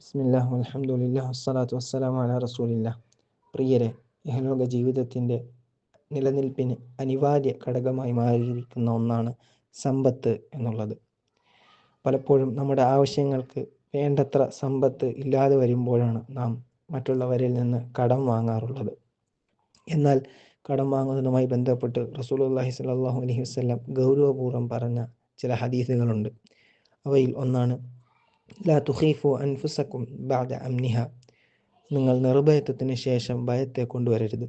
ബിസ്മില്ലാ അലഹമുല്ലാ വസ്സലാത്തു വസ്സലാമു അലാ റസൂലില്ലാ പ്രിയരെ ഇഹലോക ജീവിതത്തിന്റെ നിലനിൽപ്പിന് അനിവാര്യ ഘടകമായി മാറിയിരിക്കുന്ന ഒന്നാണ് സമ്പത്ത് എന്നുള്ളത്. പലപ്പോഴും നമ്മുടെ ആവശ്യങ്ങൾക്ക് വേണ്ടത്ര സമ്പത്ത് ഇല്ലാതെ വരുമ്പോഴാണ് നാം മറ്റുള്ളവരിൽ നിന്ന് കടം വാങ്ങാറുള്ളത്. എന്നാൽ കടം വാങ്ങുന്നതുമായി ബന്ധപ്പെട്ട് റസൂലുള്ളാഹി സ്വല്ലല്ലാഹു അലൈഹി വസല്ലം ഗൗരവപൂർവം പറഞ്ഞ ചില ഹദീസുകളുണ്ട്. അവയിൽ ഒന്നാണ് ലാ അൻഫുസക്കും ബഅദ അംനിഹ നിങ്ങൾ നിർഭയത്വത്തിന് ശേഷം ഭയത്തെ കൊണ്ടുവരരുത്.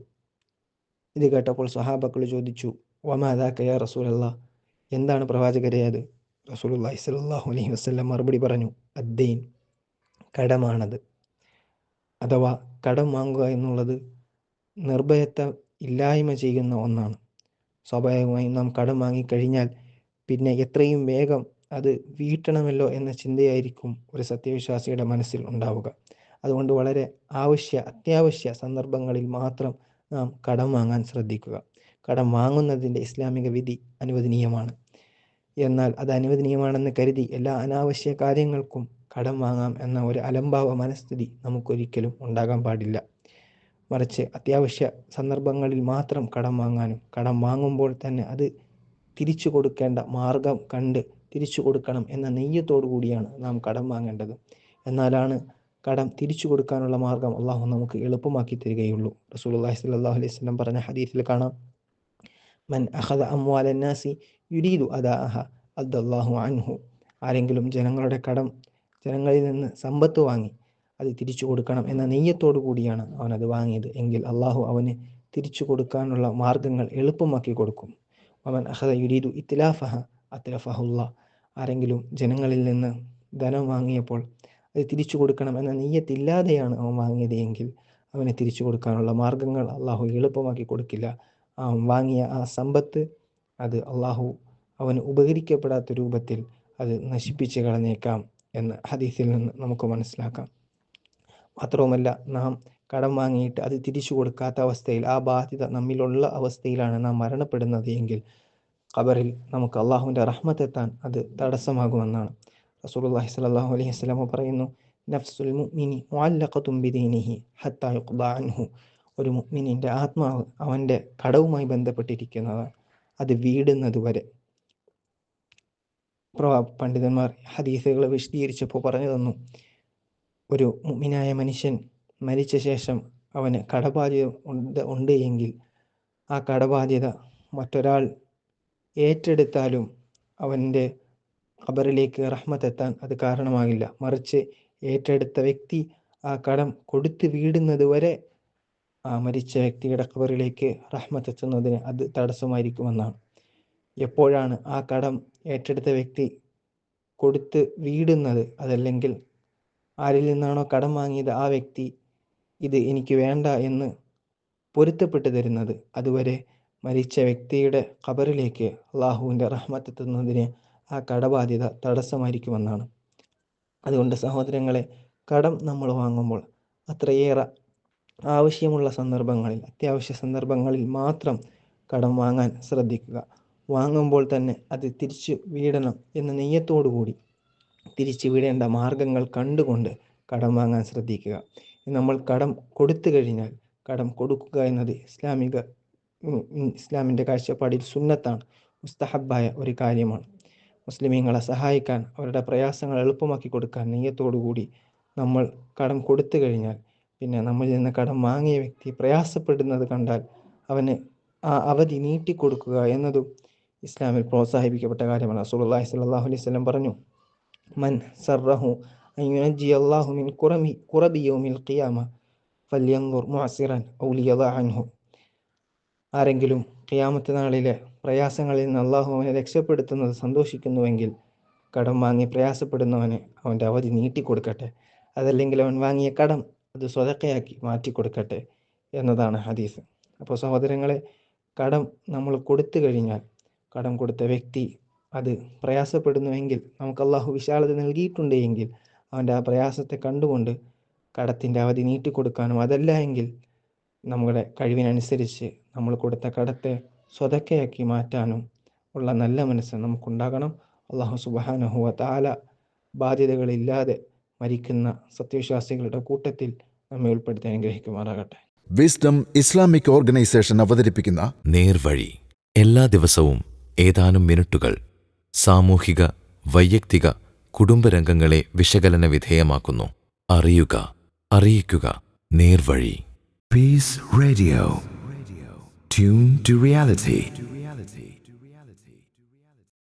ഇത് കേട്ടപ്പോൾ സ്വഹാബക്കൾ ചോദിച്ചു വമാദാക യാ റസൂലല്ലാ? എന്താണ് പ്രവാചകരെ അത്? റസൂലുള്ളാഹി സ്വല്ലല്ലാഹു അലൈഹി വസല്ലം മറുപടി പറഞ്ഞു അദ്ദൈൻ കടമാണത്. അഥവാ കടം വാങ്ങുക എന്നുള്ളത് നിർഭയത്വം ഇല്ലായ്മ ചെയ്യുന്ന ഒന്നാണ്. സ്വാഭാവികമായും നാം കടം വാങ്ങിക്കഴിഞ്ഞാൽ പിന്നെ എത്രയും വേഗം അത് വീട്ടണമല്ലോ എന്ന ചിന്തയായിരിക്കും ഒരു സത്യവിശ്വാസിയുടെ മനസ്സിൽ ഉണ്ടാവുക. അതുകൊണ്ട് വളരെ ആവശ്യ അത്യാവശ്യ സന്ദർഭങ്ങളിൽ മാത്രം നാം കടം വാങ്ങാൻ ശ്രദ്ധിക്കുക. കടം വാങ്ങുന്നതിന്റെ ഇസ്ലാമിക വിധി അനുവദനീയമാണ്. എന്നാൽ അത് അനുവദനീയമാണെന്ന് കരുതി എല്ലാ അനാവശ്യ കാര്യങ്ങൾക്കും കടം വാങ്ങാം എന്ന ഒരു അലംഭാവ മനസ്ഥിതി നമുക്കൊരിക്കലും ഉണ്ടാകാൻ പാടില്ല. മറിച്ച് അത്യാവശ്യ സന്ദർഭങ്ങളിൽ മാത്രം കടം വാങ്ങാനും കടം വാങ്ങുമ്പോൾ തന്നെ അത് തിരിച്ചു കൊടുക്കേണ്ട മാർഗം കണ്ട് തിരിച്ചു കൊടുക്കണം എന്ന നെയ്യത്തോടു കൂടിയാണ് നാം കടം വാങ്ങേണ്ടത്. എന്നാലാണ് കടം തിരിച്ചു കൊടുക്കാനുള്ള മാർഗം അള്ളാഹു നമുക്ക് എളുപ്പമാക്കി തരികയുള്ളൂ. റസൂൽ റസൂലുള്ളാഹി സ്വല്ലല്ലാഹു അലൈഹി സ്വലം പറഞ്ഞ ഹദീസിൽ കാണാം മൻ അഹദ അംവാലന്നാസി യുരീദു അദാഅഹ അദ്ദല്ലാഹു അൻഹു. ആരെങ്കിലും ജനങ്ങളുടെ കടം ജനങ്ങളിൽ നിന്ന് സമ്പത്ത് വാങ്ങി അത് തിരിച്ചു കൊടുക്കണം എന്ന നെയ്യത്തോടു കൂടിയാണ് അവൻ അത് വാങ്ങിയത്. എങ്കിൽ അള്ളാഹു അവന് തിരിച്ചു കൊടുക്കാനുള്ള മാർഗങ്ങൾ എളുപ്പമാക്കി കൊടുക്കും. അവൻ അഹദ യുരീദു ഇത്തിലാഫഹ അത്തിലഫഹുല്ല ആരെങ്കിലും ജനങ്ങളിൽ നിന്ന് ധനം വാങ്ങിയപ്പോൾ അത് തിരിച്ചു കൊടുക്കണം എന്ന നെയ്യത്തില്ലാതെയാണ് അവൻ വാങ്ങിയത് എങ്കിൽ അവനെ തിരിച്ചു കൊടുക്കാനുള്ള മാർഗങ്ങൾ അള്ളാഹു എളുപ്പമാക്കി കൊടുക്കില്ല. അവൻ വാങ്ങിയ ആ സമ്പത്ത് അത് അള്ളാഹു അവന് ഉപകരിക്കപ്പെടാത്ത രൂപത്തിൽ അത് നശിപ്പിച്ച് കളഞ്ഞേക്കാം എന്ന് ഹദീസിൽ നിന്ന് നമുക്ക് മനസ്സിലാക്കാം. മാത്രവുമല്ല നാം കടം വാങ്ങിയിട്ട് അത് തിരിച്ചു കൊടുക്കാത്ത അവസ്ഥയിൽ ആ ബാധ്യത നമ്മിലുള്ള അവസ്ഥയിലാണ് നാം മരണപ്പെടുന്നത് എങ്കിൽ ഖബറിൽ നമുക്ക് അള്ളാഹുവിന്റെ റഹ്മത്തെത്താൻ അത് തടസ്സമാകുമെന്നാണ്. റസൂലുള്ളാഹി സ്വല്ലല്ലാഹു അലൈഹി വസല്ലം പറയുന്നു നഫ്സുൽ മുഅ്മിനി മുഅല്ലഖത്തും ബിദീനിഹി ഹത്താ അൻഹു. ഒരു മുഅ്മിനിന്റെ ആത്മാവ് അവന്റെ കടവുമായി ബന്ധപ്പെട്ടിരിക്കുന്നതാണ്. അത് വീടുന്നത് വരെ. പണ്ഡിതന്മാർ ഹദീസുകൾ വിശദീകരിച്ചപ്പോൾ പറഞ്ഞു തന്നു ഒരു മുഅ്മിനായ മനുഷ്യൻ മരിച്ച ശേഷം അവന് കടബാധ്യത ഉണ്ട് ഉണ്ട് എങ്കിൽ ആ കടബാധ്യത മറ്റൊരാൾ ഏറ്റെടുത്താലും അവന്റെ ഖബറിലേക്ക് റഹ്മത്തെത്താൻ അത് കാരണമാകില്ല. മറിച്ച് ഏറ്റെടുത്ത വ്യക്തി ആ കടം കൊടുത്ത് വീടുന്നത് വരെ ആ മരിച്ച വ്യക്തിയുടെ ഖബറിലേക്ക് റഹ്മത്തെത്തുന്നതിന് അത് തടസ്സമായിരിക്കുമെന്നാണ്. എപ്പോഴാണ് ആ കടം ഏറ്റെടുത്ത വ്യക്തി കൊടുത്ത് വീടുന്നത്? അതല്ലെങ്കിൽ ആരിൽ നിന്നാണോ കടം വാങ്ങിയത് ആ വ്യക്തി ഇത് എനിക്ക് വേണ്ട എന്ന് പൊരുത്തപ്പെട്ടു തരുന്നത്? അതുവരെ മരിച്ച വ്യക്തിയുടെ ഖബറിലേക്ക് അള്ളാഹുവിന്റെ റഹ്മത്തെത്തുന്നതിന് ആ കടബാധ്യത തടസ്സമായിരിക്കുമെന്നാണ്. അതുകൊണ്ട് സഹോദരങ്ങളെ കടം നമ്മൾ വാങ്ങുമ്പോൾ അത്രയേറെ ആവശ്യമുള്ള സന്ദർഭങ്ങളിൽ അത്യാവശ്യ സന്ദർഭങ്ങളിൽ മാത്രം കടം വാങ്ങാൻ ശ്രദ്ധിക്കുക. വാങ്ങുമ്പോൾ തന്നെ അത് തിരിച്ചു വീടണം എന്ന നെയ്യത്തോടു കൂടി തിരിച്ചു വിടേണ്ട മാർഗങ്ങൾ കണ്ടുകൊണ്ട് കടം വാങ്ങാൻ ശ്രദ്ധിക്കുക. നമ്മൾ കടം കൊടുത്തു കഴിഞ്ഞാൽ കടം കൊടുക്കുക എന്നത് ഇസ്ലാമിക ഇസ്ലാമിന്റെ കാഴ്ചപ്പാടിൽ സുന്നത്താണ്. മുസ്തഹബായ ഒരു കാര്യമാണ്. മുസ്ലിമീങ്ങളെ സഹായിക്കാൻ അവരുടെ പ്രയാസങ്ങൾ എളുപ്പമാക്കി കൊടുക്കാൻ നെയ്യത്തോടു കൂടി നമ്മൾ കടം കൊടുത്തു കഴിഞ്ഞാൽ പിന്നെ നമ്മളിൽ നിന്ന് കടം വാങ്ങിയ വ്യക്തി പ്രയാസപ്പെടുന്നത് കണ്ടാൽ അവന് ആ അവധി നീട്ടിക്കൊടുക്കുക എന്നതും ഇസ്ലാമിൽ പ്രോത്സാഹിപ്പിക്കപ്പെട്ട കാര്യമാണ്. റസൂലുള്ളാഹി സ്വല്ലല്ലാഹു അലൈഹി സ്വലം പറഞ്ഞു മൻ സർഹു അയ്യുനജി അല്ലാഹു മിൻ കുറമി കുറബിയോ മിൽ ഖിയാമ ഫല്യൻദുർ മുഅസിറൻ ഔ ലിയദ അൻഹു. ആരെങ്കിലും ഖിയാമത്ത് നാളിലെ പ്രയാസങ്ങളിൽ നിന്ന് അള്ളാഹു അവനെ രക്ഷപ്പെടുത്തുന്നത് സന്തോഷിക്കുന്നുവെങ്കിൽ കടം വാങ്ങി പ്രയാസപ്പെടുന്നവന് അവന്റെ അവധി നീട്ടിക്കൊടുക്കട്ടെ. അതല്ലെങ്കിൽ അവൻ വാങ്ങിയ കടം അത് സ്വതക്കയാക്കി മാറ്റിക്കൊടുക്കട്ടെ എന്നതാണ് ഹദീസ്. അപ്പോൾ സഹോദരങ്ങളെ കടം നമ്മൾ കൊടുത്തു കഴിഞ്ഞാൽ കടം കൊടുത്ത വ്യക്തി അത് പ്രയാസപ്പെടുന്നുവെങ്കിൽ നമുക്ക് അള്ളാഹു വിശാലത നൽകിയിട്ടുണ്ട് എങ്കിൽ അവന്റെ ആ പ്രയാസത്തെ കണ്ടുകൊണ്ട് കടത്തിന്റെ അവധി നീട്ടിക്കൊടുക്കാനും അതല്ല എങ്കിൽ നമ്മുടെ കഴിവിനനുസരിച്ച് നമ്മൾ കൊടുത്ത കടത്തെ സ്വതക്കയാക്കി മാറ്റാനും ഉള്ള നല്ല മനസ്സ് നമുക്കുണ്ടാകണം. അള്ളാഹു സുബാനഹുവ താല ബാധ്യതകളില്ലാതെ മരിക്കുന്ന സത്യവിശ്വാസികളുടെ കൂട്ടത്തിൽ നമ്മെ ഉൾപ്പെടുത്തി അനുഗ്രഹിക്കുമാറാകട്ടെ. വിസ്ഡം ഇസ്ലാമിക് ഓർഗനൈസേഷൻ അവതരിപ്പിക്കുന്ന നേർവഴി. എല്ലാ ദിവസവും ഏതാനും മിനിറ്റുകൾ സാമൂഹിക വൈയക്തിക കുടുംബരംഗങ്ങളെ വിശകലന വിധേയമാക്കുന്നു. അറിയുക അറിയിക്കുക. നേർവഴി. Peace Radio. Tune to reality.